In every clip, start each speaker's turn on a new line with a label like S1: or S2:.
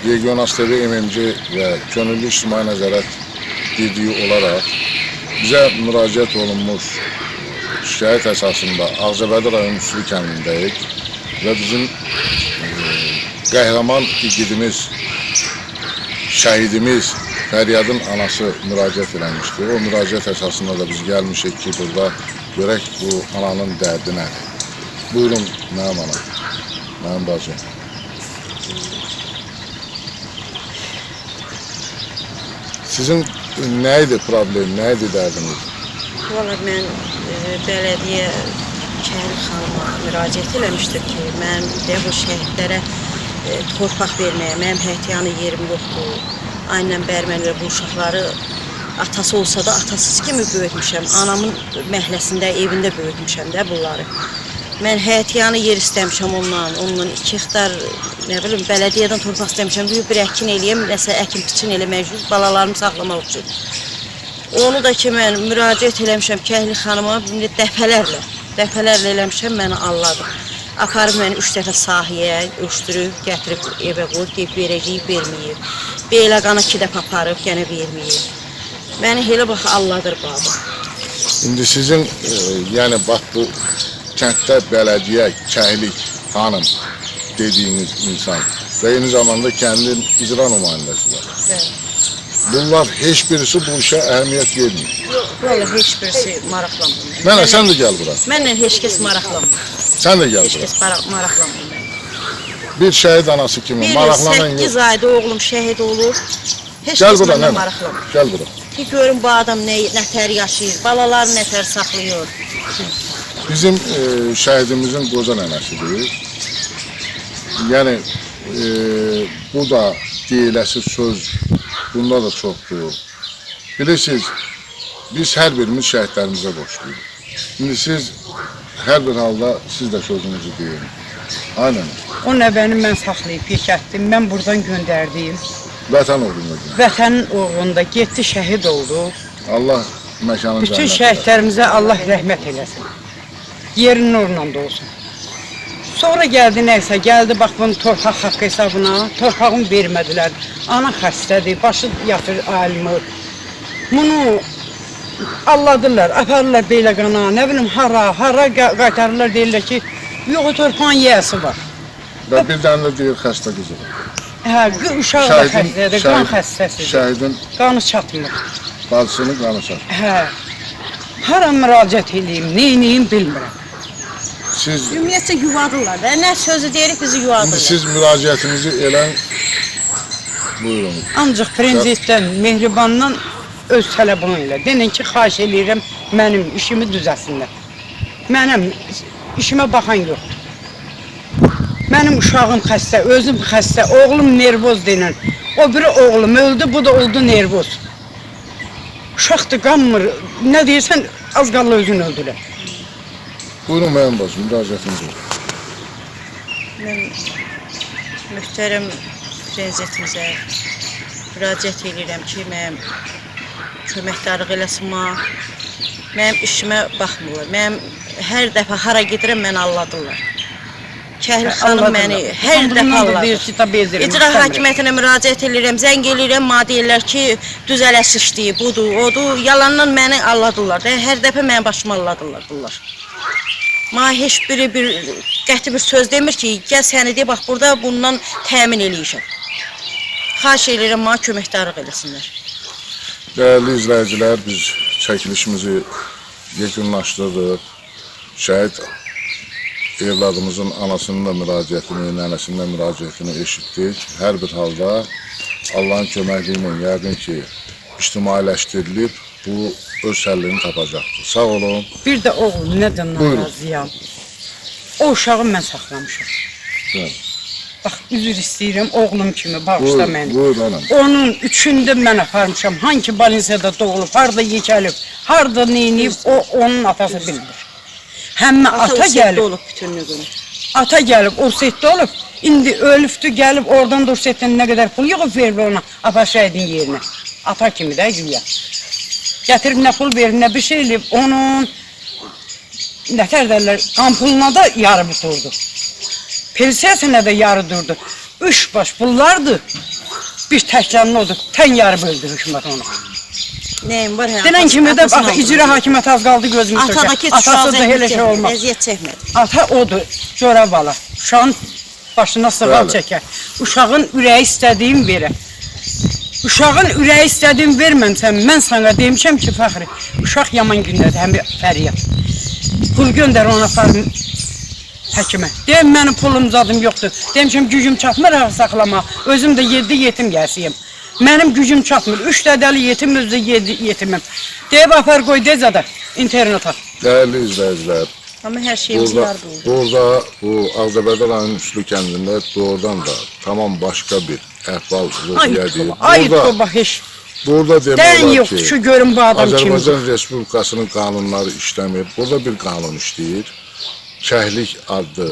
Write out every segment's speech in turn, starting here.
S1: Regional TV MMC və Könüllü İctimai Nəzarət Birliyi olaraq bizə müraciət olunmuş şikayət əsasında Ağcabədi rayon Üslü kəndindəyik və bizim e, qəhrəman igidimiz, şəhidimiz Fəryadın anası müraciət eləmişdi. O müraciət əsasında da biz gəlmişik ki, burada görək bu ananın dərdi nədir. Buyurun mənim anam, mənim bacım. Sizin nə idi problem, nə idi dərdiniz?
S2: Valla mən e, bələdiyyə Kərim xanıma müraciət eləmişdim ki, mən də bu şəhidlərə e, torpaq verməyə, mənim həyətyanı yerim yoxdur. Aynen bərmənlə bu uşaqları atası olsa da atasız kimi böyütmüşəm. Anamın məhləsində, evində böyütmüşəm də bunları. Mən həyətyanı yer istəmişəm ondan, ondan iki hektar, nə bilim, bələdiyyədən torpaq istəmişəm. Bir, bir əkin eləyəm, nəsə əkin biçin eləmək üçün, balalarımı saxlamaq üçün. Onu da ki mən müraciət eləmişəm Kəhli xanıma dəfələrlə, dəfələrlə eləmişəm məni anladı. Aparıb məni üç dəfə sahəyə ölçdürüb, gətirib evə qoyub, deyib verəcəyib, verməyib. Beylə qanı iki dəfə aparıb, yenə verməyib. Məni elə bax alladır baba.
S1: İndi sizin e, yəni bax bu kənddə bələdiyyə, kəhlik, xanım dediyiniz insan və eyni zamanda kəndin icra nümayəndəsi var.
S2: Bəli.
S1: Bunlar heç birisi bu işə əhəmiyyət vermir.
S2: Vallahi heç birisi maraqlanmır.
S1: Mənə sən də gəl bura.
S2: Mənlə heç kəs maraqlanmır.
S1: Sən də gəl
S2: Heç
S1: bura.
S2: kəs maraqlanmır. mənlə.
S1: Bir şəhid anası kimi
S2: Bir
S1: maraqlanan
S2: 8
S1: yox.
S2: ayda oğlum şəhid olur. Heç
S1: Gəl
S2: kəs
S1: bura
S2: mənlə maraqlanmır.
S1: Gəl bura.
S2: Ki görün bu adam nə nətər yaşayır, balalarını nətər saxlayır.
S1: Bizim e, şəhidimizin qoca nənəsidir. Yəni e, bu da deyiləsi söz bunda da çoxdur. Bilirsiniz, biz hər birimiz şəhidlərimizə borçluyuq. İndi siz hər bir halda siz də sözünüzü deyin. Aynen.
S3: O nəvəni mən saxlayıb yekətdim. Mən buradan göndərdiyim.
S1: Vətən uğruna. deyin.
S3: Vətənin uğrunda getdi, şəhid oldu.
S1: Allah məkanı
S3: Bütün şəhidlərimizə Allah rəhmət eləsin. Yerin nurla dolsun. Sonra gəldi nəysə, gəldi bax bunun torpaq haqqı hesabına, torpağımı vermədilər. Ana xəstədir, başı yatır alimur. Bunu alladırlar, aparırlar Beyləqana, nə bilim hara, hara qaytarırlar deyirlər ki, yox o torpağın yiyəsi var.
S1: Və bir dənə də deyir xəstə qızı.
S3: Hə, qı- uşaq da xəstədir, qan xəstəsidir.
S1: şəhidin
S3: Qanı çatmır.
S1: bacısını qanı çatır.
S3: Hə. Hara müraciət edeyim, nə edeyim bilmirəm.
S1: Siz
S2: yuvadırlar da. Nə sözü deyirik bizi
S1: İndi
S2: yuvadırlar.
S1: siz müraciətinizi elən buyurun.
S3: Ancaq prezidentdən, Mehribandan öz tələbim ilə deyin ki, xahiş eləyirəm mənim işimi düzəsinlər. Mənim işimə baxan yoxdur. Mənim uşağım xəstə, özüm xəstə, oğlum nervoz denir. O biri oğlum öldü, bu da oldu nervoz. Uşaqdır, qanmır. Nə deyirsən, az qalla özünü öldürər.
S1: Buyurun mənim bacım, müraciətinizi.
S2: Mən möhtərəm prezidentimizə müraciət edirəm ki, mənim köməkdarlıq eləsin mənə. Mənim işimə baxmırlar. Mənim hər dəfə hara gedirəm məni alladırlar. Kəhli xanım məni hər dəfə alladır.
S3: edirəm,
S2: İcra hakimiyyətinə müraciət edirəm, zəng eləyirəm, mənə deyirlər ki, düzələşişdi, budur, odur. Yalandan məni alladırlar. Hər dəfə mənim başıma alladırlar bunlar. Mənə heç biri bir qəti bir söz demir ki, gəl səni deyə bax burada bundan təmin eləyəcəm. Xahiş edirəm mənə köməkdarlıq eləsinlər.
S1: Dəyərli izləyicilər, biz çəkilişimizi yekunlaşdırdıq. Şəhid evladımızın anasının da müraciətini, nənəsinin də müraciətini eşitdik. Hər bir halda Allahın köməkliyi ilə yəqin ki, ictimailəşdirilib bu öz həllini tapacaqdır. Sağ olun.
S3: Bir də oğlum nədən
S1: Buyurun.
S3: narazıyam. O uşağı mən saxlamışam.
S1: Bəli.
S3: Bax, üzr istəyirəm, oğlum kimi bağışla məni.
S1: buyur anam.
S3: Onun üçündə mən aparmışam. Hangi balinsiyada doğulub, harda yekəlib, harda neyniyib, o onun atası bilmir. Həmmə ata gəlib,
S2: olub bütün günü.
S3: ata gəlib, Ursetdə olub. İndi ölübdü, gəlib oradan da Ursetdən nə qədər pul yığıb verib ona, apar şəhidin yerinə. Ata kimi də güya. Gətirib nə pul verir, nə bir şey eləyib, onun nətər derlər, qampuluna da yarı bitirdi. Pensiyasına da yarı durdu. Üç baş bunlardı. Bir təkcanlı oldu. Tən yarı böldü hökumət onu.
S2: Nəyim var? hə,
S3: Denən kimi də bax icra hakimiyyəti az qaldı gözünü sökər.
S2: Atadakı
S3: Atası
S2: uşağı
S3: da elə şey olmaz.
S2: əziyyət çəkmədi.
S3: Ata odur, görə bala. Uşağın başına sığal çəkər. Uşağın ürəyi istədiyin verər. Uşağın ürəyi istədiyin verməmsən, mən sana demişəm ki, Fəxri, uşaq yaman gündədir, həm fəryad. Pul göndər ona aparım həkimə. Deyim mənim pulum zadım yoxdur. Demişəm gücüm çatmır ağ saxlama. Özüm də 7 yetim gəlsiyəm. Mənim gücüm çatmır. 3 dədəli yetim, özü də 7 yetimim. Deyib apar qoy Dezada internata.
S1: Değerli izleyiciler,
S2: Amma hər şeyimiz
S1: burada,
S2: var buldu.
S1: burada bu Ağzabədər rayonun Üslü kəndində doğrudan da tamam başka bir
S3: Ay
S1: vəziyyəti.
S3: toba, ay
S1: Burada,
S3: toba heç.
S1: burada olar
S3: yox,
S1: ki,
S3: şu görün bu adam kimdir.
S1: Azərbaycan Respublikasının qanunları işləmir. Burada bir qanun işləyir. Şəhlik adlı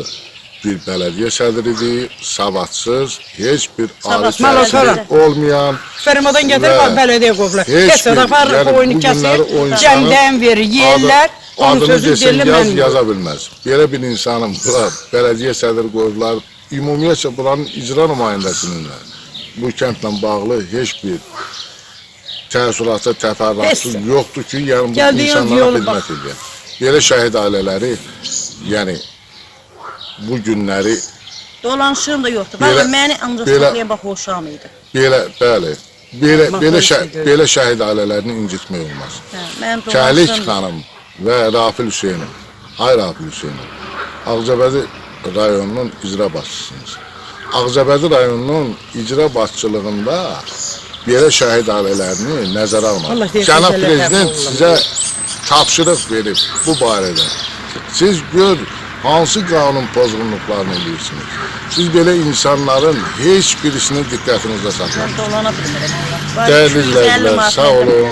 S1: bir bələdiyyə sədridir, savadsız, heç bir ali
S2: Savadsız,
S1: olmayan
S3: Fermadan
S1: Və
S3: gətirib bax bələdiyyə qovlar.
S1: heç
S3: Heç
S1: bir-
S3: də var
S1: yəni
S3: oyunu
S1: bu
S3: kəsir,
S1: günləri o insanın
S3: cəmdən verir, yeyirlər. Onun
S1: adını
S3: sözü
S1: desən
S3: deyirlər
S1: yaz,
S3: mən.
S1: yaza bilməz. Belə bir insanın bura bələdiyyə sədri qoydular. Ümumiyyətlə buranın icra nümayəndəsinin də bu kəndlə bağlı heç bir təəssüratı, təfərrüatı
S3: Heç.
S1: yoxdur ki, yəni bu
S3: Gəldiyiniz
S1: insanlara xidmət edir. Belə şəhid ailələri, yəni bu günləri
S2: Dolanışığım da yoxdur. Valla məni ancaq saxlayan bax uşağım idi.
S1: belə, bəli, belə belə şə, belə şəhid ailələrini incitmək olmaz.
S2: Hə,
S1: Kəlik xanım və Rafil Hüseynov, ay Rafil Hüseynov, Ağcabədi rayonunun icra başçısınız. Ağcabədi rayonunun icra başçılığında belə şəhid ailələrini nəzərə almaq. Cənab Prezident sizə tapşırıq verib bu barədə. Siz gör hansı qanun pozğunluqlarını edirsiniz. Siz belə insanların heç birisini diqqətinizdə.
S2: Var
S1: Dəyərli
S2: 250
S1: izləyicilər, sağ olun.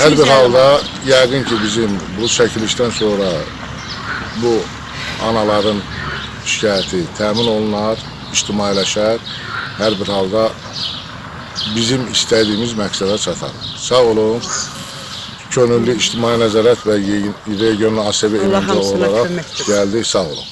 S1: Hər bir
S2: 250
S1: halda yəqin ki bizim bu çəkilişdən sonra bu anaların şikayəti təmin olunar, ictimailəşər. Hər bir halda bizim istədiyimiz məqsədə çatar. Sağ olun. Könüllü ictimai nəzarət və regional ASB
S3: hamısına
S1: olaraq gəldik. Sağ olun.